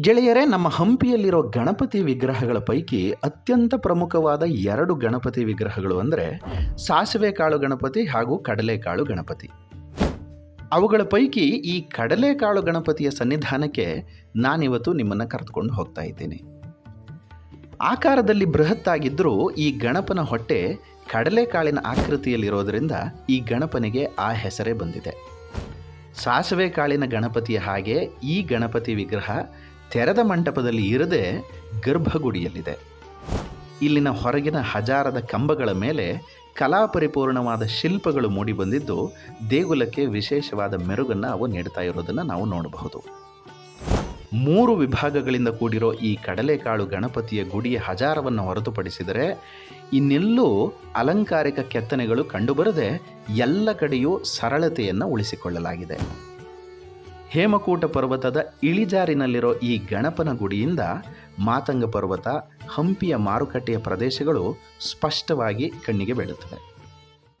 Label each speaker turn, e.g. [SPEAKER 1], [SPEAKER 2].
[SPEAKER 1] ಗೆಳೆಯರೇ, ನಮ್ಮ ಹಂಪಿಯಲ್ಲಿರೋ ಗಣಪತಿ ವಿಗ್ರಹಗಳ ಪೈಕಿ ಅತ್ಯಂತ ಪ್ರಮುಖವಾದ ಎರಡು ಗಣಪತಿ ವಿಗ್ರಹಗಳು ಅಂದರೆ ಸಾಸಿವೆ ಕಾಳು ಗಣಪತಿ ಹಾಗೂ ಕಡಲೆಕಾಳು ಗಣಪತಿ. ಅವುಗಳ ಪೈಕಿ ಈ ಕಡಲೆಕಾಳು ಗಣಪತಿಯ ಸನ್ನಿಧಾನಕ್ಕೆ ನಾನಿವತ್ತು ನಿಮ್ಮನ್ನು ಕರೆದುಕೊಂಡು ಹೋಗ್ತಾ ಇದ್ದೀನಿ. ಆಕಾರದಲ್ಲಿ ಬೃಹತ್ತಾಗಿದ್ದರೂ ಈ ಗಣಪನ ಹೊಟ್ಟೆ ಕಡಲೆಕಾಳಿನ ಆಕೃತಿಯಲ್ಲಿರೋದರಿಂದ ಈ ಗಣಪನಿಗೆ ಆ ಹೆಸರೇ ಬಂದಿದೆ. ಸಾಸಿವೆ ಕಾಳಿನ ಗಣಪತಿಯ ಹಾಗೆ ಈ ಗಣಪತಿ ವಿಗ್ರಹ ತೆರೆದ ಮಂಟಪದಲ್ಲಿ ಇರದೆ ಗರ್ಭಗುಡಿಯಲ್ಲಿದೆ. ಇಲ್ಲಿನ ಹೊರಗಿನ ಹಜಾರದ ಕಂಬಗಳ ಮೇಲೆ ಕಲಾಪರಿಪೂರ್ಣವಾದ ಶಿಲ್ಪಗಳು ಮೂಡಿಬಂದಿದ್ದು ದೇಗುಲಕ್ಕೆ ವಿಶೇಷವಾದ ಮೆರುಗನ್ನು ಅವು ನೀಡ್ತಾ ಇರೋದನ್ನು ನಾವು ನೋಡಬಹುದು. ಮೂರು ವಿಭಾಗಗಳಿಂದ ಕೂಡಿರೋ ಈ ಕಡಲೆಕಾಳು ಗಣಪತಿಯ ಗುಡಿಯ ಹಜಾರವನ್ನು ಹೊರತುಪಡಿಸಿದರೆ, ಇನ್ನೆಲ್ಲೂ ಅಲಂಕಾರಿಕ ಕೆತ್ತನೆಗಳು ಕಂಡುಬರದೆ ಎಲ್ಲ ಕಡೆಯೂ ಸರಳತೆಯನ್ನು ಉಳಿಸಿಕೊಳ್ಳಲಾಗಿದೆ. ಹೇಮಕೂಟ ಪರ್ವತದ ಇಳಿಜಾರಿನಲ್ಲಿರೋ ಈ ಗಣಪನ ಗುಡಿಯಿಂದ ಮಾತಂಗ ಪರ್ವತ ಹಂಪಿಯ ಮಾರುಕಟ್ಟೆಯ ಪ್ರದೇಶಗಳು ಸ್ಪಷ್ಟವಾಗಿ ಕಣ್ಣಿಗೆ ಬೀಳುತ್ತವೆ.